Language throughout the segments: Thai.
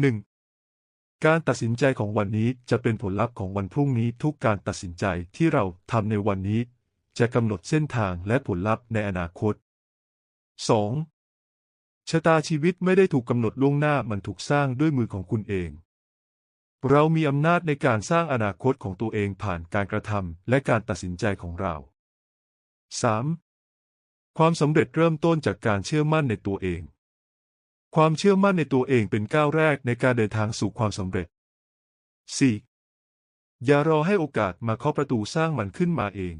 1. การตัดสินใจของวันนี้จะเป็นผลลัพธ์ของวันพรุ่งนี้ทุกการตัดสินใจที่เราทำในวันนี้ จะกำหนดเส้นทางและผลลัพธ์ในอนาคต 2. ชะตาชีวิตไม่ได้ถูกกำหนดล่วงหน้ามันถูกสร้างด้วยมือของคุณเอง เรามีอำนาจในการสร้างอนาคตของตัวเองผ่านการกระทำและการตัดสินใจของเรา 3. ความสำเร็จเริ่มต้นจากการเชื่อมั่นในตัวเอง ความเชื่อมั่นในตัวเองเป็นก้าวแรกในการเดินทางสู่ความสำเร็จ 4. อย่ารอให้โอกาสมาเคาะประตูสร้างมันขึ้นมาเอง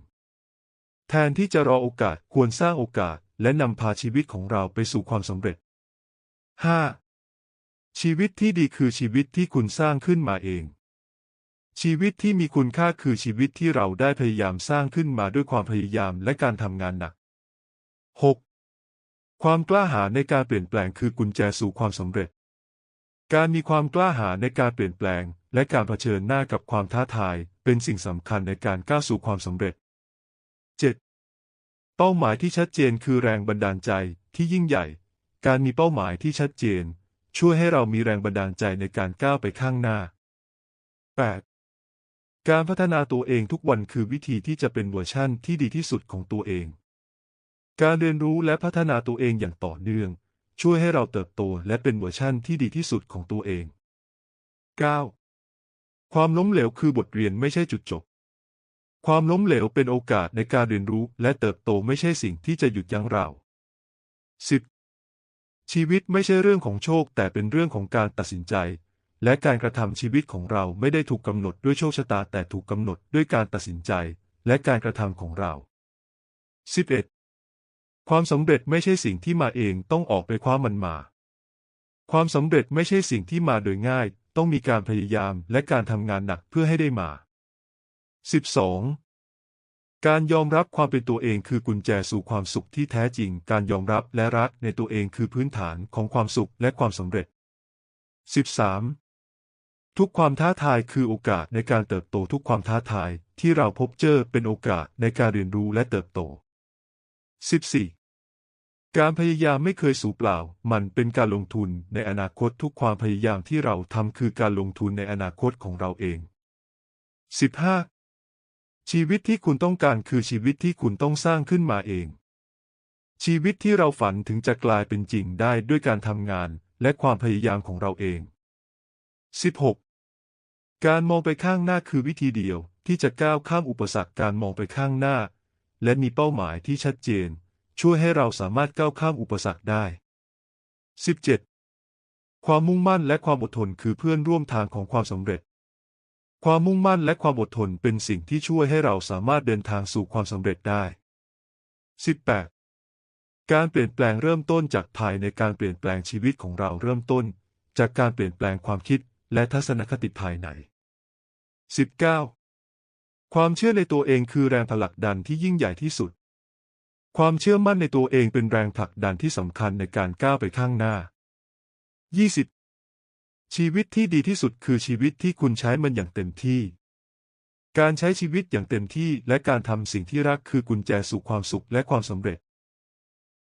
แทนที่จะรอโอกาสควรสร้างโอกาสและนำพาชีวิตของเราไปสู่ความสำเร็จ 5. ชีวิตที่ดีคือชีวิตที่คุณสร้างขึ้นมาเอง ชีวิตที่มีคุณค่าคือชีวิตที่เราได้พยายามสร้างขึ้นมาด้วยความพยายามและการทำงานหนัก 6. ความกล้าหาญในการเปลี่ยนแปลงคือกุญแจสู่ความสำเร็จ การมีความกล้าหาญในการเปลี่ยนแปลง และการเผชิญหน้ากับความท้าทาย เป็นสิ่งสำคัญในการก้าวสู่ความสำเร็จ 7. เป้าหมายที่ชัดเจนคือแรงบันดาลใจที่ยิ่งใหญ่ การมีเป้าหมายที่ชัดเจน ช่วยให้เรามีแรงบันดาลใจในการก้าวไปข้างหน้า 8. การพัฒนาตัวเองทุกวันคือวิธีที่จะเป็นเวอร์ชั่นที่ดีที่สุดของตัวเอง การเรียนรู้และพัฒนาตัวเองอย่างต่อเนื่อง ช่วยให้เราเติบโตและเป็นเวอร์ชั่นที่ดีที่สุดของตัวเอง 9. ความล้มเหลวคือบทเรียนไม่ใช่จุดจบ ความล้มเหลวเป็นโอกาสในการเรียนรู้และเติบโตไม่ใช่สิ่งที่จะหยุดยั้งเรา 10. ชีวิตไม่ใช่เรื่องของโชค แต่เป็นเรื่องของการตัดสินใจ และการกระทำชีวิตของเราไม่ได้ถูกกำหนดด้วยโชคชะตาแต่ถูกกำหนดด้วยการตัดสินใจ และการกระทำของเรา 11. ความสำเร็จไม่ใช่สิ่งที่มาเองต้องออกไปคว้ามันมา ความสำเร็จไม่ใช่สิ่งที่มาโดยง่าย ต้องมีการพยายามและการทำงานหนักเพื่อให้ได้มา 12. การยอมรับความเป็นตัวเองคือกุญแจสู่ความสุขที่แท้จริง การยอมรับและรักในตัวเองคือพื้นฐานของความสุขและความสำเร็จ 13. ทุกความท้าทายคือโอกาสในการเติบโตทุกความท้าทายที่เราพบเจอเป็นโอกาสในการเรียนรู้และเติบโต 14. การพยายามไม่เคยสูญเปล่า มันเป็นการลงทุนในอนาคตทุกความพยายามที่เราทำคือการลงทุนในอนาคตของเราเอง 15. ชีวิตที่คุณต้องการคือชีวิตที่คุณต้องสร้างขึ้นมาเอง ชีวิตที่เราฝันถึงจะกลายเป็นจริงได้ด้วยการทำงานและความพยายามของเราเอง 16. การมองไปข้างหน้าคือวิธีเดียวที่จะก้าวข้ามอุปสรรคการมองไปข้างหน้า และมีเป้าหมายที่ชัดเจน ช่วยให้เราสามารถก้าวข้ามอุปสรรคได้ 17. ความมุ่งมั่นและความอดทนคือเพื่อนร่วมทางของความสำเร็จ ความมุ่งมั่นและความอดทนเป็นสิ่งที่ช่วยให้เราสามารถเดินทางสู่ความสำเร็จได้ 18. การเปลี่ยนแปลงเริ่มต้นจากภายในการเปลี่ยนแปลงชีวิตของเราเริ่มต้น จากการเปลี่ยนแปลงความคิดและทัศนคติภายใน 19. ความเชื่อในตัวเองคือแรงผลักดันที่ยิ่งใหญ่ที่สุด ความเชื่อมั่นในตัวเองเป็นแรงผลักดันที่สำคัญในการก้าวไปข้างหน้า 20. ชีวิตที่ดีที่สุดคือชีวิตที่คุณใช้มันอย่างเต็มที่ การใช้ชีวิตอย่างเต็มที่และการทำสิ่งที่รักคือกุญแจสู่ความสุขและความสำเร็จ